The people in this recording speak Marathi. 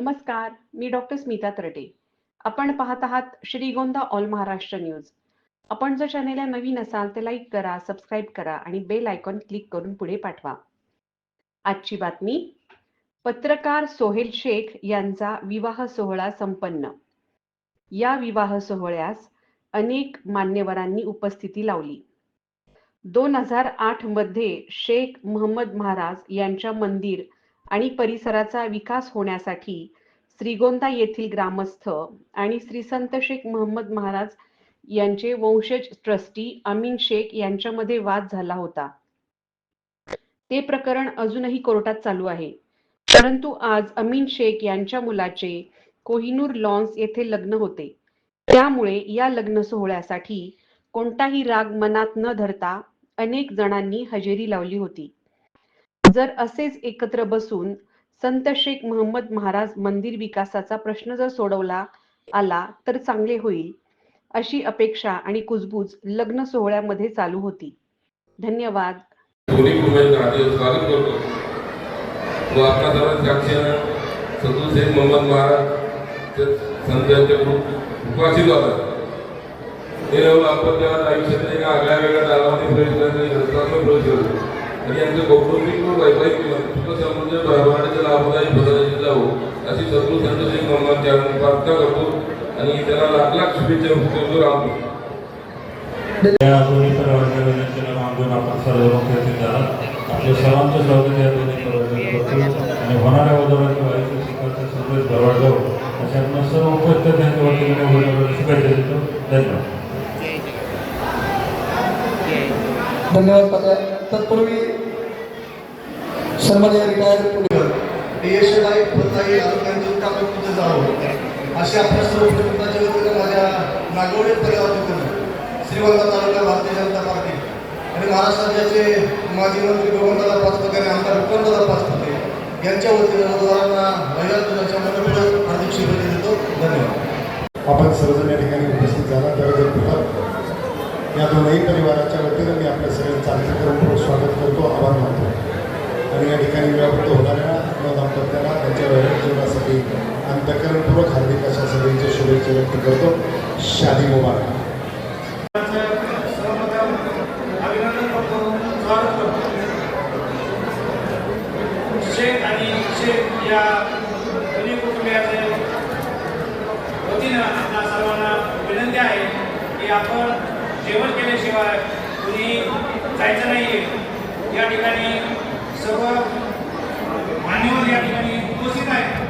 नमस्कार मी डॉक्टर स्मिता तरटे. आपण पाहत आहात श्रीगोंदा ऑल महाराष्ट्र न्यूज. आपण जर चॅनेलला नवीन असाल तर लाईक करा सबस्क्राईब करा आणि बेल आयकॉन क्लिक करून पुढे पाठवा. आजची बातमी पत्रकार सोहेल शेख यांचा विवाह सोहळा संपन्न. या विवाह सोहळ्यास अनेक मान्यवरांनी उपस्थिती लावली. दोन हजार आठमध्ये शेख मोहम्मद महाराज यांच्या मंदिर आणि परिसराचा विकास होण्यासाठी श्रीगोंदा येथील ग्रामस्थ आणि श्री संत शेख मोहम्मद महाराज यांचे वंशज ट्रस्टी अमीन शेख यांच्यामध्ये वाद झाला होता. ते प्रकरण अजूनही कोर्टात चालू आहे. परंतु आज अमीन शेख यांच्या मुलाचे कोहिनूर लॉन्स येथे लग्न होते. त्यामुळे या लग्न सोहळ्यासाठी कोणताही राग मनात न धरता अनेक जणांनी हजेरी लावली होती. जर असेच एकत्र बसून संत शेख मोहम्मद महाराज मंदिर विकासाचा प्रश्न जर सोडवला आला तर चांगले होईल अशी अपेक्षा आणि कुजबूज लग्न सोहळ्यामध्ये चालू होती. धन्यवाद. स्वागत करतो. शेख मोहम्मद महाराज खूप आपण त्या आयुष्यात एका आगळ्या वेगळ्या प्रवेश करण्यासाठी संस्थात्मक प्रवेश करतो आणि यांचं कौटुंबिक व वैवाहिक जीवन सुख समृद्ध भरभराटीचे लाभदायी फलदायी जावो अशी सदू संत मोहम्मद त्यांना प्रार्थना करतो आणि त्याला लाख लाख शुभेच्छा करतो राहतो आपल्या सर्वांचं स्वागत या दोन्ही परवानग्या करतो. आणि होणाऱ्या शिकायचं अशा आपण सर्व उपस्थित देतो. धन्यवाद. तत्पूर्वी सन्मान्य रिटायर्ड पोलीस यशदायी फलदायी आरोग्यांचं उत्थापन तुझं जावं असे आपल्या सर्व वतीनं माझ्या नागवडे परिवारातून श्रीगोंदा तालुका भारतीय जनता पार्टी. आणि महाराष्ट्र राज्याचे माजी मंत्री गोविंददादा पाचपते आणि आमदार विक्रमदादा पाचपते यांच्या वतीनं उमेदवारांना महिला दिनाच्या मनपूर्वक हार्दिक शुभेच्छा देतो. धन्यवाद. आपण सर्वजण या ठिकाणी उपस्थित झाला त्याबद्दल प्रथम या दोनही परिवाराच्या वतीनं मी आपल्या सगळ्यांचं अंतकरणपूर्वक स्वागत करतो आभार मानतो. आणि या ठिकाणी विवाहबद्ध होणाऱ्या नव दाम्पत्याला त्यांच्या वैवाहिक जीवनासाठी अंतकरणपूर्वक हार्दिक अशा सगळ्यांच्या शुभेच्छा व्यक्त करतो. शादी मुबारक. शेख आणि शेख या दोन्ही कुटुंबियाचे वतीनं आपल्या सर्वांना विनंती आहे की आपण जेवण केल्याशिवाय कुणी जायचं नाही आहे या ठिकाणी सर्व मान्यवर या ठिकाणी उपस्थित आहेत.